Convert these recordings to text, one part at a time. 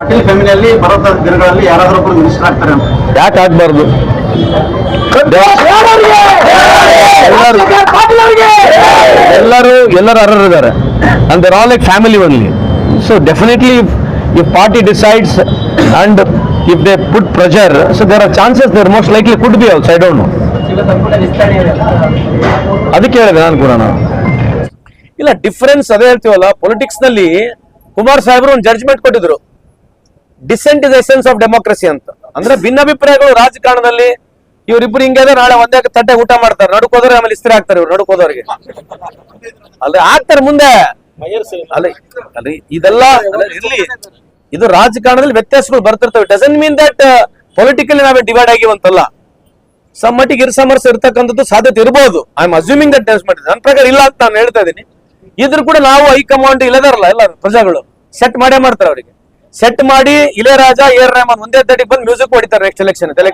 ಪಾಟೀಲ್ ಫ್ಯಾಮಿಲಿಯಲ್ಲಿ ಬರೋ ದಿನಗಳಲ್ಲಿ ಯಾರಾದ್ರೂ ಒಬ್ರು ಮಿನಿಸ್ಟರ್ ಆಗ್ತಾರೆ ಅಂತ. ಯಾಕೆ ಆಗ್ಬಾರ್ದು? ಎಲ್ಲರೂ ಎಲ್ಲರೂ ಅರ್ಹರಿದ್ದಾರೆ and they're all like family only so definitely if party decides and if they put pressure so there are chances they're most likely could be also I don't know ಅದಕ್ಕೆ ಹೇಳಿದೆ ನಾನು ಕೂಡ ನಾನು. ಇಲ್ಲ ಡಿಫ್ರೆನ್ಸ್ ಅದೇ ಹೇಳ್ತೀವಲ್ಲ ಪೊಲಿಟಿಕ್ಸ್ನಲ್ಲಿ ಕುಮಾರ್ ಸಾಹೇಬ್ರು ಒಂದು ಜಡ್ಜ್ಮೆಂಟ್ ಕೊಟ್ಟಿದ್ರು. Dissent is essence of democracy ಅಂತ. ಅಂದ್ರೆ ಭಿನ್ನಾಭಿಪ್ರಾಯಗಳು ರಾಜಕಾರಣದಲ್ಲಿ ಇವರಿಬ್ರು ಹಿಂಗೆ ನಾಳೆ ಒಂದೇ ತಟ್ಟೆ ಊಟ ಮಾಡ್ತಾರೆ. ನಡುಕೋದ್ರೆ ಆಮೇಲೆ ಇಸ್ತ್ರಿ ಆಗ್ತಾರೆ ಇವ್ರು, ನಡುಕೋದವ್ರಿಗೆ. ಅಲ್ರಿ ಆಗ್ತಾರೆ ಮುಂದೆ. ಅಲ್ಲಿ ಅಲ್ರಿ, ಇದೆಲ್ಲ ಇರ್ಲಿ. ಇದು ರಾಜಕಾರಣದಲ್ಲಿ ವ್ಯತ್ಯಾಸಗಳು ಬರ್ತಿರ್ತವೆ. ಡಸನ್ ಮೀನ್ ದಟ್ ಪೊಲಿಟಿಕಲಿ ನಾವೇ ಡಿವೈಡ್ ಆಗಿವಂತಲ್ಲ. ಸಮ್ ಮಟ್ಟಿಗೆ ಇರ್ಸಮರ್ಸ್ ಇರ್ತಕ್ಕಂಥದ್ದು ಸಾಧ್ಯತೆ ಇರಬಹುದು I am assuming that tense ಮಾಡಿದ್ರೆ ನನ್ನ ಪ್ರಕಾರ ಇಲ್ಲ ಅಂತ ನಾನು ಹೇಳ್ತಾ ಇದ್ದೀನಿ. ಇದ್ರ ಕೂಡ ನಾವು ಹೈಕಮಾಂಡ್ ಇಲ್ಲದಾರಲ್ಲ ಎಲ್ಲ ಪ್ರಜೆಗಳು. ಸೆಟ್ ಮಾಡೇ ಮಾಡ್ತಾರೆ ಅವರಿಗೆ. ಸೆಟ್ ಮಾಡಿ ಇಳೆರಾಜ ಏರ್ ರೆಹಮಾನ್ ಒಂದೇ ತಡಿಗೆ ಬಂದು ಮ್ಯೂಸಿಕ್ ಹೊಡಿತಾರೆ ನೆಕ್ಸ್ಟ್ ಎಲೆಕ್ಷನ್ ತಲೆ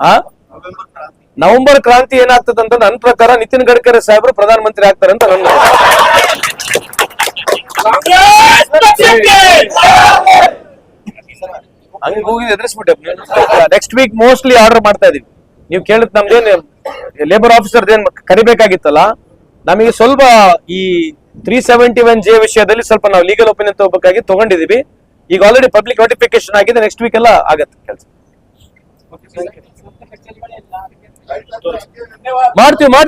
ಆ? ನವೆಂಬರ್ ಕ್ರಾಂತಿ ಏನಾಗ್ತದೆ ಅಂತ ನನ್ನ ಪ್ರಕಾರ ನಿತಿನ್ ಗಡ್ಕರಿ ಸಾಹೇಬರು ಪ್ರಧಾನ ಮಂತ್ರಿ ಆಗ್ತಾರೆ ಅಂತ ನನ್ನ ಹಂಗ ಹೋಗಿ ಎದುರಿಸ್ಬಿಟ್ಟೆ. ನೆಕ್ಸ್ಟ್ ವೀಕ್ ಮೋಸ್ಟ್ಲಿ ಆರ್ಡರ್ ಮಾಡ್ತಾ ಇದೀವಿ. ನೀವು ಕೇಳಿದ್ ನಮ್ದೇನ್ ಲೇಬರ್ ಆಫೀಸರ್ ಏನ್ ಕರಿಬೇಕಾಗಿತ್ತಲ್ಲ? ನಮಗೆ ಸ್ವಲ್ಪ ಈ ತ್ರೀ ಸೆವೆಂಟಿ ಒನ್ ಜೆ ವಿಷಯದಲ್ಲಿ ಸ್ವಲ್ಪ ನಾವು ಲೀಗಲ್ ಒಪಿನಿಯನ್ ತಗೋಬೇಕಾಗಿ ತಗೊಂಡಿದೀವಿ ಈಗ ಆಲ್ರೆಡಿ ಪಬ್ಲಿಕ್ ನೋಟಿಫಿಕೇಶನ್ ಆಗಿದೆ ನೆಕ್ಸ್ಟ್ ವೀಕ್ ಎಲ್ಲ ಆಗತ್ತೆ ಕೆಲಸ. ಮಾಡ್ತೀವಿ ಮಾಡ್ತೀವಿ.